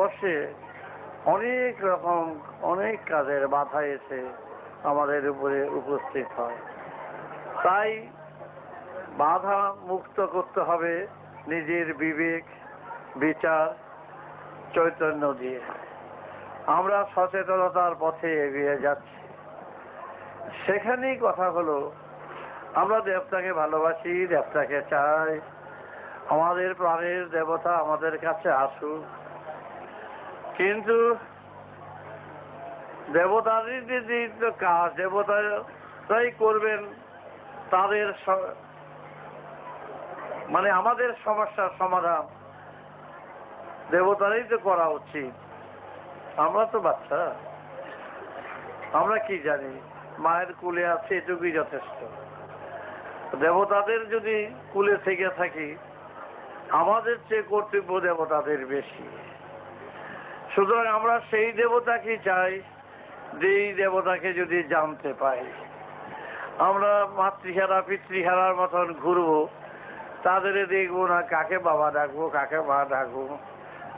বর্ষে অনেক রকম, অনেক কাজের বাধা এসে আমাদের উপরে উপস্থিত হয়। তাই বাধা মুক্ত করতে হবে নিজের বিবেক, বিচার, চৈতন্য দিয়ে। আমরা সচেতনতার পথে এগিয়ে যাচ্ছি। সেখানেই কথা হলো, আমরা দেবতাকে ভালোবাসি, দেবতাকে চাই। আমাদের প্রাণের দেবতা আমাদের কাছে আসুক। কিন্তু দেবতারই যদি কাজ, দেবতারাই করবেন তাদের মানে আমাদের সমস্যার সমাধান দেবতারই তো করা উচিত। আমরা তো বাচ্চা। আমরা কি জানি? মায়ের কুলে আছে এটুকুই যথেষ্ট। দেবতাদের যদি কুলে থেকে থাকি, আমাদের চেয়ে কর্তব্য দেবতাদের বেশি। সুতরাং আমরা সেই দেবতাকে চাই, যেই দেবতাকে যদি জানতে পাই। আমরা মাতৃহারা, পিতৃহারার মতন ঘুরবো তাদের দেখব না, কাকে বাবা ডাকবো, কাকে মা ডাকবো,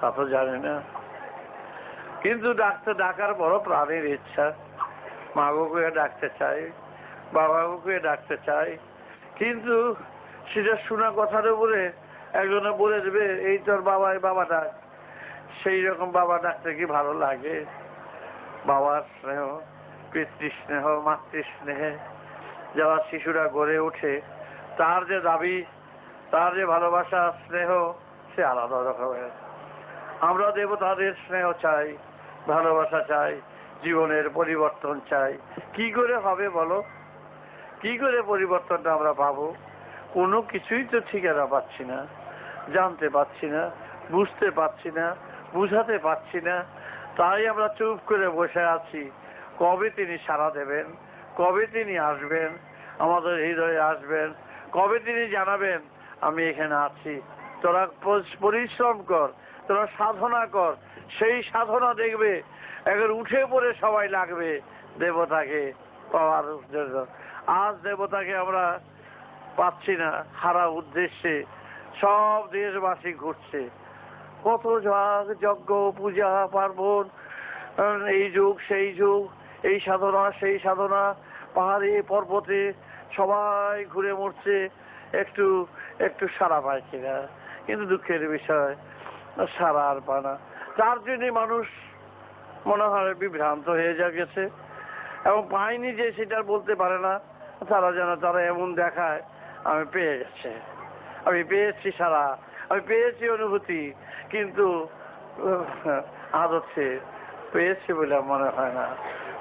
তা তো জানি না। কিন্তু ডাক্তার ডাকার বড় প্রাণের ইচ্ছা। মা বাবুকে ডাকতে চাই বাবা বাবুকে ডাকতে চাই। কিন্তু সেটা শোনা কথার উপরে একজনে বলে দেবে, এই তোর বাবা এই বাবা ডাক। সেই রকম বাবা ডাকতে কি ভালো লাগে? বাবার স্নেহ পিতৃ স্নেহ মাতৃ স্নেহে যারা শিশুরা গড়ে ওঠে, তার যে দাবি, তার যে ভালোবাসা, স্নেহ, সে আলাদা রকমের। আমরা দেবতাদের স্নেহ চাই, ভালোবাসা চাই, জীবনের পরিবর্তন চাই। কি করে হবে বলো? কি করে পরিবর্তনটা আমরা পাবো? কোনো কিছুই তো ঠিকানা পাচ্ছি না, জানতে পাচ্ছি না, বুঝতে পারছি না বুঝাতে পারছি না। তাই আমরা চুপ করে বসে আছি। কবে তিনি সাড়া দেবেন? কবে তিনি আসবেন? আমাদের হৃদয়ে আসবেন। কবে তিনি জানাবেন, আমি এখানে আছি। তোরা পরিশ্রম কর, তোরা সাধনা কর। সেই সাধনা দেখবে, একবার উঠে পড়ে সবাই লাগবে দেবতাকে পাওয়ার জন্য। আজ দেবতাকে আমরা পাচ্ছি না, হারা উদ্দেশ্যে। সব দেশবাসী ঘুরছে। কত যজ্ঞ, পূজা, পার্বণ এই যুগ, সেই যুগ, এই সাধনা, সেই সাধনা, পাহাড়ে, পর্বতে, সবাই ঘুরে মরছে, একটু একটু সারা পাইছে না কিন্তু দুঃখের বিষয়, সারা আর পায় না। তার জন্য মানুষ মনে হয় বিভ্রান্ত হয়ে যা গেছে। এবং পায়নি যে সেটা বলতে পারে না, তারা যেন, তারা এমন দেখায়, আমি পেয়ে গেছে। আমি পেয়েছি সারা। আমি পেয়েছি অনুভূতি, কিন্তু আদতে পেয়েছি বলে মনে হয় না।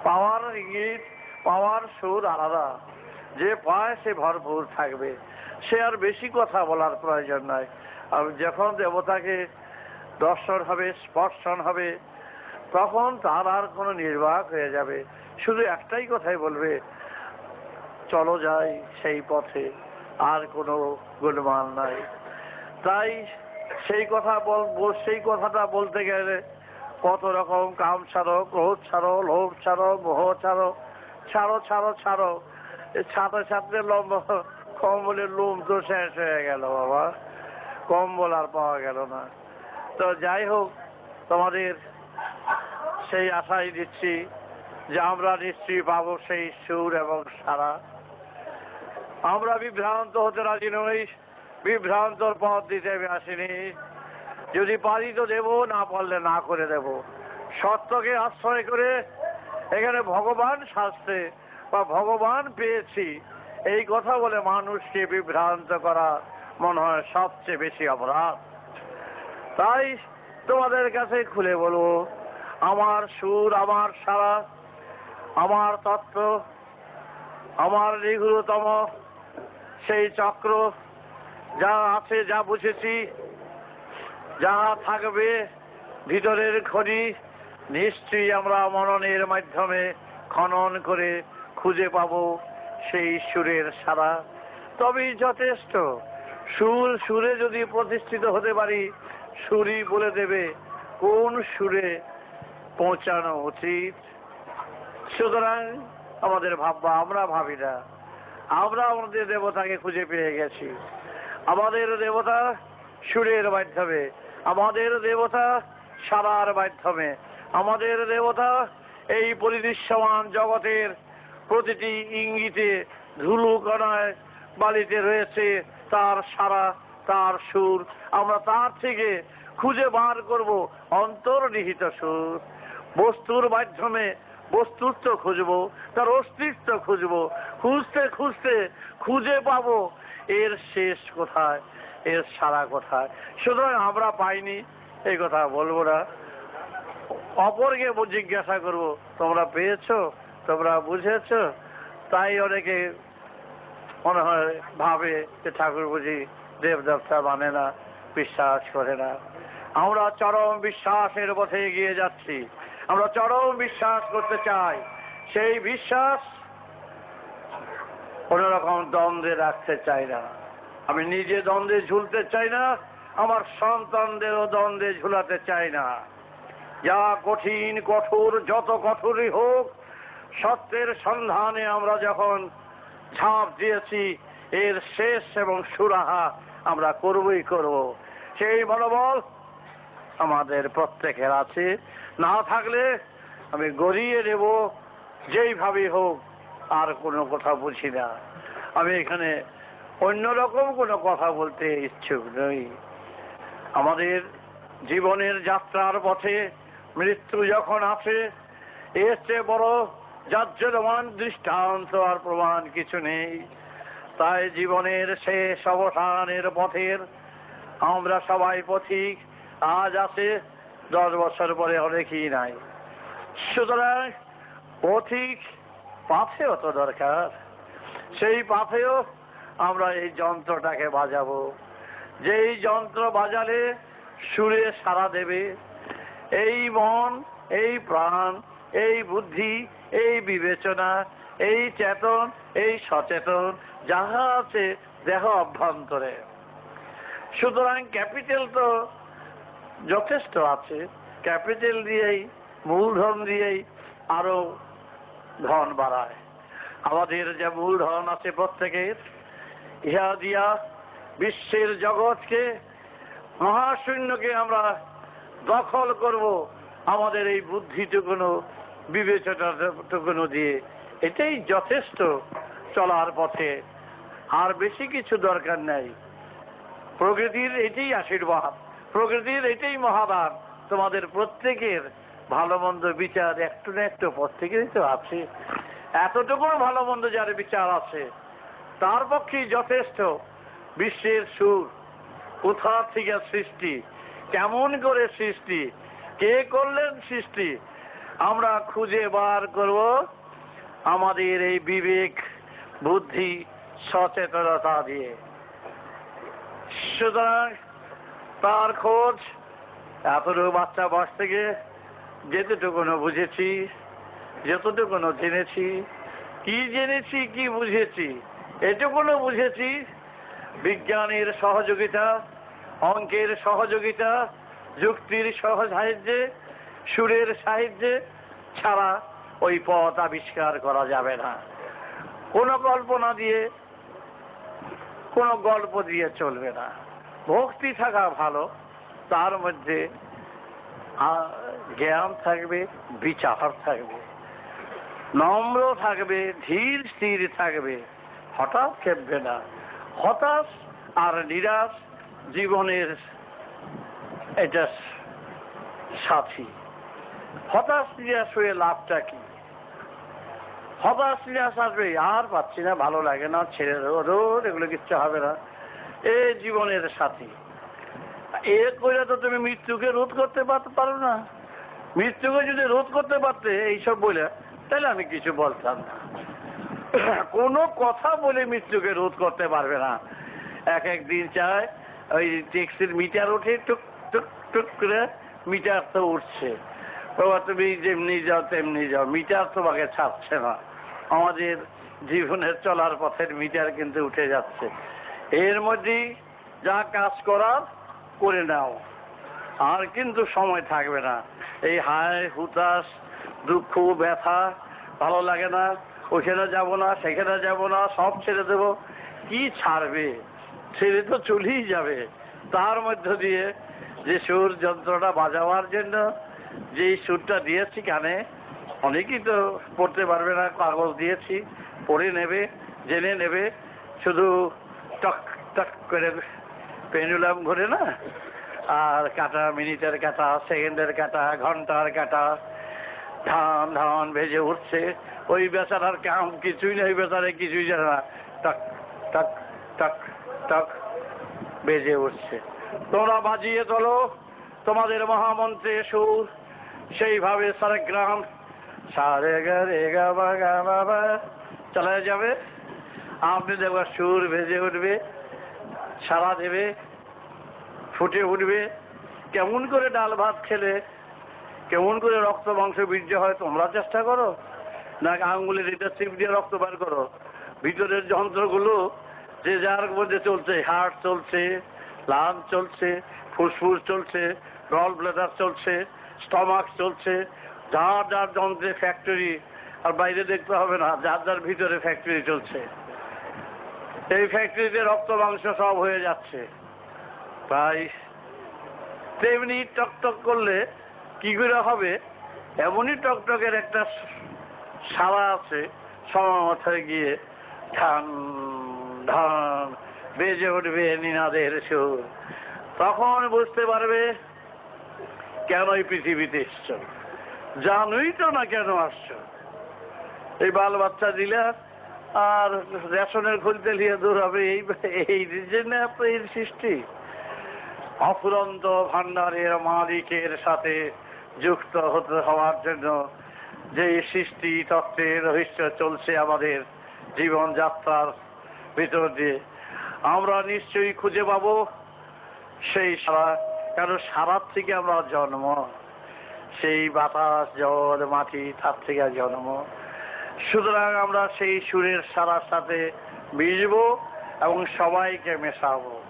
পাওয়ার ইঙ্গিত পাওয়ার সুর আলাদা। যে পায় সে ভরপুর থাকবে। সে আর বেশি কথা বলার প্রয়োজন নাই। আর যখন দেবতাকে দর্শন হবে, স্পর্শন হবে, তখন তার আর কোনো নির্বাক হয়ে যাবে। শুধু একটাই কথাই বলবে, চলো যাই সেই পথে, আর কোনো গোলমাল নাই। তাই সেই কথা বল সেই কথাটা বলতে গেলে কত রকম কাম ছাড়ো, ক্রোধ ছাড়ো, লোভ ছাড়ো, মোহ ছাড়ো ছাড়ো ছাড়ো ছাড়ো। ছাত্র ছাত্রের লম্বা কম্বলের লোম তো শেষ হয়ে গেল বাবা। কম্বল আর পাওয়া গেল না। তো যাই হোক, তোমাদের সেই আশাই দিচ্ছি যে আমরা নিশ্চয়ই পাবো সেই সুর এবং সারা। আমরা বিভ্রান্ত হতে রাজি নই। বিভ্রান্তর পথ দিতে আমি আসিনি। যদি পারি তো দেবো, না পারলে না করে দেব। সত্যকে আশ্রয় করে এখানে ভগবান শাস্তে বা ভগবান পেয়েছি। এই কথা বলে মানুষকে বিভ্রান্ত করা মনে হয় সবচেয়ে বেশি অপরাধ। তাই তোমাদের কাছে খুলে বলব, আমার সুর, আমার সারা, আমার তত্ত্ব, আমার নিগুরতম সেই চক্র যা আছে, যা বুঝেছি, যা থাকবে ভিতরের খনি, নিশ্চয়ই আমরা মননের মাধ্যমে খনন করে খুঁজে পাব সেই সুরের সারা। তবেই যথেষ্ট। সুর, সুরে যদি প্রতিষ্ঠিত হতে পারি, সুরই বলে দেবে কোন সুরে পৌঁছানো উচিত। সুতরাং আমাদের ভাববা, আমরা ভাবি না। আমরা আমাদের দেবতাকে খুঁজে পেয়ে গেছি। আমাদের দেবতা সুরের মাধ্যমে, আমাদের দেবতা সারার মাধ্যমে, আমাদের দেবতা এই পরিদৃশ্যমান জগতের প্রতিটি ইঙ্গিতে ধুলু কণায় বালিতে রয়েছে তার সারা, তার সুর। আমরা তার থেকে খুঁজে বার করব অন্তর্নিহিত সুর। বস্তুর মাধ্যমে বস্তুত্ব খুঁজবো, তার অস্তিত্ব খুঁজবো, খুঁজতে খুঁজতে খুঁজে পাবো এর শেষ কোথায়? এর সারা কোথায়? সুতরাং আমরা পাইনি, এই কথা বলব না। অপরকে জিজ্ঞাসা করব, তোমরা পেয়েছ? তোমরা বুঝেছ? তাই অনেকে মনে হয় ভাবে যে ঠাকুর বুঝি দেবদেবতা মানে না, বিশ্বাস করে না। আমরা চরম বিশ্বাসের পথে এগিয়ে যাচ্ছি। আমরা চরম বিশ্বাস করতে চাই। সেই বিশ্বাস কোন রকম দ্বন্দ্বে রাখতে চাই না। আমি নিজে দ্বন্দ্বে ঝুলতে চাই না, আমার সন্তানদেরও দ্বন্দ্বে ঝুলাতে চাই না। যা কঠিন, কঠোর, যত কঠোরই হোক, সত্যের সন্ধানে আমরা যখন ঝাঁপ দিয়েছি, এর শেষ এবং সুরাহা আমরা করবই করব। সেই মনোবল আমাদের প্রত্যেকের আছে। না থাকলে আমি গড়িয়ে নেব যেইভাবে হোক। আর কোনো কথা বুঝি না। আমি এখানে অন্যরকম কোনো কথা বলতে ইচ্ছুক নই। আমাদের জীবনের যাত্রার পথে মৃত্যু যখন আসে, এর চেয়ে বড় যাজ্যমান দৃষ্টান্ত আর প্রমাণ কিছু নেই। তাই জীবনের শেষ অবসানের পথের আমরা সবাই পথিক, আজ আছে দশ বছর পরে অনেকই নাই। সুতরাং পথিক পাথেও তো দরকার? সেই পাথেও আমরা এই যন্ত্রটাকে বাজাবো। যেই যন্ত্র বাজালে সুরে সারা দেবে। এই মন, এই প্রাণ, এই বুদ্ধি, এই বিবেচনা, এই চেতন, এই সচেতন, যাহা আছে দেহ অভ্যন্তরে। সুতরাং ক্যাপিটাল তো যথেষ্ট আছে। ক্যাপিটাল দিয়েই, মূলধন দিয়েই আরও ধন বাড়ায়। আমাদের যে মূল ধন আছে প্রত্যেকের, ইহা দিয়া বিশ্বের জগৎকে মহাশূন্যকে আমরা দখল করব আমাদের এই বুদ্ধিটুকুনো, বিবেচনাটুকুনো দিয়ে। এটাই যথেষ্ট চলার পথে। আর বেশি কিছু দরকার নাই। প্রকৃতির এটাই আশীর্বাদ। প্রকৃতির এটাই মহাদান। তোমাদের প্রত্যেকের ভালো মন্দ বিচার, একটু না একটু প্রত্যেকেরই তো আছে এতটুকু ভালো মন্দ যার বিচার আছে, তার পক্ষেই যথেষ্ট বিশ্বের সুর কোথা থেকে সৃষ্টি, কেমন করে সৃষ্টি, কে করলেন সৃষ্টি, আমরা খুঁজে বার করব আমাদের এই বিবেক, বুদ্ধি, সচেতনতা দিয়ে। সুতরাং তার খোঁজ, এতটুকু বাচ্চা বয়স থেকে যেতটুকুনো বুঝেছি, যতটুকুনো জেনেছি, কি জেনেছি, কি বুঝেছি, এটুকুনো বুঝেছি, বিজ্ঞানের সহযোগিতা, অঙ্কের সহযোগিতা, যুক্তির সহ সাহায্যে সুরের সাহায্যে ছাড়া ওই পথ আবিষ্কার করা যাবে না। কোনো কল্পনা দিয়ে, কোনো গল্প দিয়ে চলবে না। ভক্তি থাকা ভালো, তার মধ্যে জ্ঞান থাকবে, বিচার থাকবে, নম্র থাকবে, ধীর স্থির থাকবে। হঠাৎ খেপবে না। হতাশ আর নিরাশ জীবনের এটা সাথী। হতাশ, নিরাশ হয়ে লাভটা কি? হতাশ, নিরাশ আসবে আর পাচ্ছি না, ভালো লাগে না, ছেড়ে রোদ, এগুলো কিচ্ছু হবে না। এ জীবনের সাথী। এ করে তো তুমি মৃত্যুকে রোধ করতে পারো না। মৃত্যুকে যদি রোধ করতে পারতে এইসব বলে, তাহলে আমি কিছু বলতাম না। কোনো কথা বলে মৃত্যুকে রোধ করতে পারবে না। এক এক দিন চায়, ওই ট্যাক্সির মিটার ওঠে, টুক টুক টুক করে মিটার তো উঠছে। বাবা, তুমি যেমনি যাও, তেমনি যাও, মিটার তোমাকে ছাড়ছে না। আমাদের জীবনের চলার পথের মিটার কিন্তু উঠে যাচ্ছে। এর মধ্যেই যা কাজ করার, করে নাও। আর কিন্তু সময় থাকবে না। এই হায় হুতাশ, দুঃখ, ব্যথা, ভালো লাগে না ওখানে যাব না, সেখানে যাব না, সব ছেড়ে দেব। কি ছাড়বে? ছেড়ে তো চলেই যাবে। তার মধ্য দিয়ে যে সুর যন্ত্রটা বাজাবার জন্য যেই সুরটা দিয়েছি কানে, অনেকেই তো পড়তে পারবে না, কাগজ দিয়েছি, পড়ে নেবে, জেনে নেবে। শুধু টক টক করে পেনুলাম ঘুরে না আর কাটা, মিনিটের কাটা, সেকেন্ডের কাটা, ঘণ্টার কাটা, ধান ধান ভেজে উঠছে। ওই বেচারার কাম কিছুই নেই, বেচারে কিছুই জানে না। টক টক টক টক বেজে উঠছে। তোমরা বাজিয়ে তোলো তোমাদের মহামন্ত্রে সুর। সেইভাবে সারে গ্রাম, সারে গা রে গা চালায় যাবে। আপনি দেখবার সুর ভেজে উঠবে, সারা দেবে। ফুটে উঠবে। কেমন করে ডাল ভাত খেলে, কেমন করে রক্ত মাংস বীর্য হয় তোমরা চেষ্টা করো। না আঙ্গুলের এটা চিপ দিয়ে রক্ত বার করো। ভিতরের যন্ত্রগুলো যে যার মধ্যে চলছে হার্ট চলছে লাং চলছে, ফুসফুস চলছে গল ব্লেডার চলছে স্টমাক চলছে, যার যার যন্ত্রে ফ্যাক্টরি আর বাইরে দেখতে হবে না, যার যার ভিতরে ফ্যাক্টরি চলছে। এই ফ্যাক্টরিতে রক্ত মাংস সব হয়ে যাচ্ছে। তাই তেমনি টকটক করলে কি করে হবে? এমনই টকটকের একটা সারা আছে সময় মাথায় গিয়ে ধান ধান বেজে উঠবে নিনাদের সুর। তখন বুঝতে পারবে কেন এই পৃথিবীতে এসছ। জানোই তো না কেন আসছ। এই বাল বাচ্চা দিলে আর রেশনের খুলতে দূর হবে এই এই জন্য এত এই সৃষ্টি। অফুরন্ত ভান্ডারের মালিকের সাথে যুক্ত হতে হওয়ার জন্য যে সৃষ্টি তত্ত্বের রহস্য চলছে আমাদের জীবনযাত্রার ভিতর দিয়ে, আমরা নিশ্চয়ই খুঁজে পাব সেই সারা। কারণ সারার থেকে আমরা জন্ম? সেই বাতাস, জল, মাটি, তার থেকে জন্ম। সুতরাং আমরা সেই সুরের সারার সাথে মিশব এবং সবাইকে মেশাবো।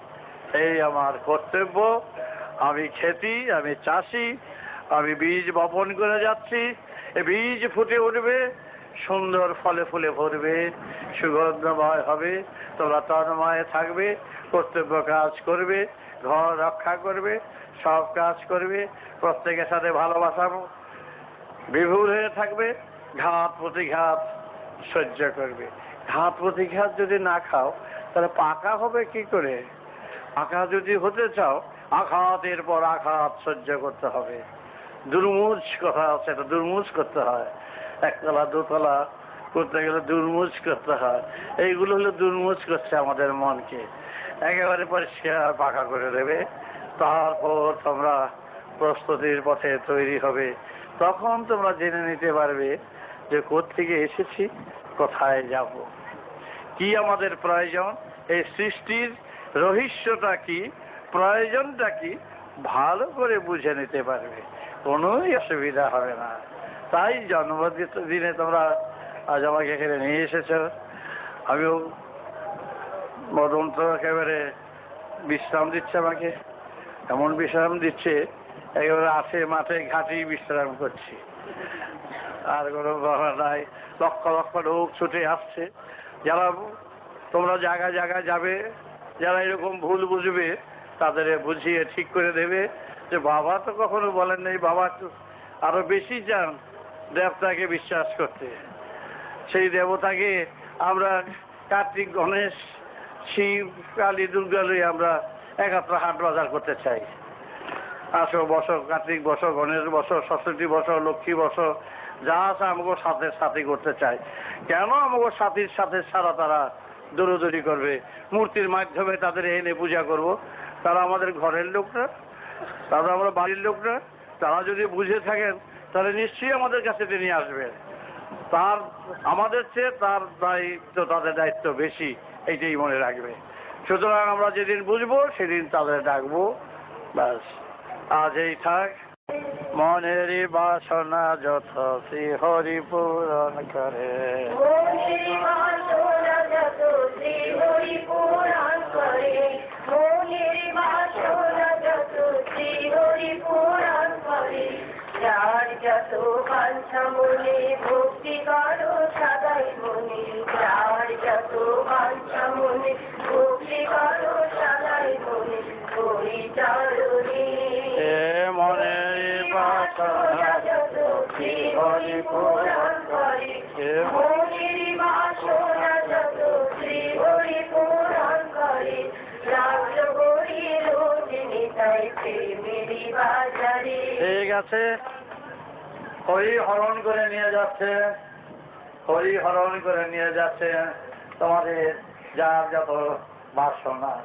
এই আমার কর্তব্য। আমি খেতি, আমি চাষি, আমি বীজ বপন করে যাচ্ছি। এ বীজ ফুটে উঠবে, সুন্দর ফলে ফুলে ভরবে, সুগন্ধময় হবে, তোমরা তন্ময় থাকবে, কর্তব্য কাজ করবে, ঘর রক্ষা করবে, সব কাজ করবে, প্রত্যেকের সাথে ভালোবাসা বিভুর হয়ে থাকবে, ঘাত প্রতিঘাত সহ্য করবে। ঘাত প্রতিঘাত যদি না খাও, তাহলে পাকা হবে কি করে? পাকা যদি হতে চাও, আঘাতের পর আঘাত সহ্য করতে হবে। দুর্মুজ কথা আছে, এটা দুর্মুজ করতে হয়। একতলা, দোতলা, করতে গেলে দুর্মুজ করতে হয়। এইগুলো হলো দুর্মুজ করছে আমাদের মনকে। একেবারে পরিষ্কার পাকা করে দেবে। তারপর তোমরা প্রস্তুতির পথে তৈরি হবে। তখন তোমরা জেনে নিতে পারবে যে থেকে এসেছি, কোথায় যাব। কি আমাদের প্রয়োজন? এই সৃষ্টির রহস্যটা কি? প্রয়োজনটা কি? ভালো করে বুঝে নিতে পারবে। কোনোই অসুবিধা হবে না। তাই জন্মদিন দিনে তোমরা আজ আমাকে এখানে নিয়ে এসেছ। আমিও মদন তো একেবারে বিশ্রাম দিচ্ছে আমাকে। এমন বিশ্রাম দিচ্ছে, একেবারে আসে মাঠে ঘাটি বিশ্রাম করছি। আর কোনো ব্যাপার নাই। লক্ষ লক্ষ লোক ছুটে আসছে। যারা তোমরা জায়গায় জায়গায় যাবে যারা এরকম ভুল বুঝবে তাদের বুঝিয়ে ঠিক করে দেবে। যে বাবা তো কখনো বলেন নেই, বাবা আরও বেশি চান দেবতাকে বিশ্বাস করতে। সেই দেবতাকে আমরা কার্তিক, গণেশ, শিব, কালী দুর্গা লই আমরা একাত্র হাট বাজার করতে চাই। আসো, বসো, কার্তিক বসো, গণেশ বসো, সরস্বতী বসো, লক্ষ্মী বসো, যা আছে আমাকে সাথে সাথে করতে চাই। কেন আমাকে সাথীর সাথে সারা তারা দৌড়দৌড়ি করবে। মূর্তির মাধ্যমে তাদের এনে পূজা করব। তারা আমাদের ঘরের লোকরা তারা আমরা বাড়ির লোকরা তারা যদি বুঝে থাকেন, তাহলে নিশ্চয়ই আমাদের কাছে তিনি আসবেন। তার, আমাদের চেয়ে তার দায়িত্ব, তাদের দায়িত্ব বেশি। এইটাই মনে রাখবে। সুতরাং আমরা যেদিন বুঝব, সেদিন তাদের ডাকবো। ব্যাস। আজ এই থাক। মনেরই বাসনা যত শ্রী হরি পূরণ করে। মনের মনের যত বাঞ্ছা মনে ভক্তি করো সদাই মনে। যার যত বাঞ্ছা মনে ভক্তি করো সদাই মনে। হরি চরণে বাসনা যত পূরণ করে। মনের বাসনা ঠিক আছে। হরি হরণ করে নিয়ে যাচ্ছে। হরি হরণ করে নিয়ে যাচ্ছে। তোমাদের যার যত বাসনা।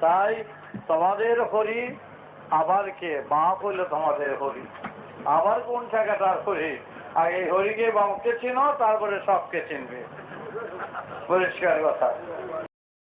তাই তোমাদের হরি, আবার কে? বাপ হইল তোমাদের হরি। আবার কোন জায়গাটার হরি? আগে হরিকে বাপকে চিনো, তারপরে সবকে চিনবে। পরিষ্কার কথা।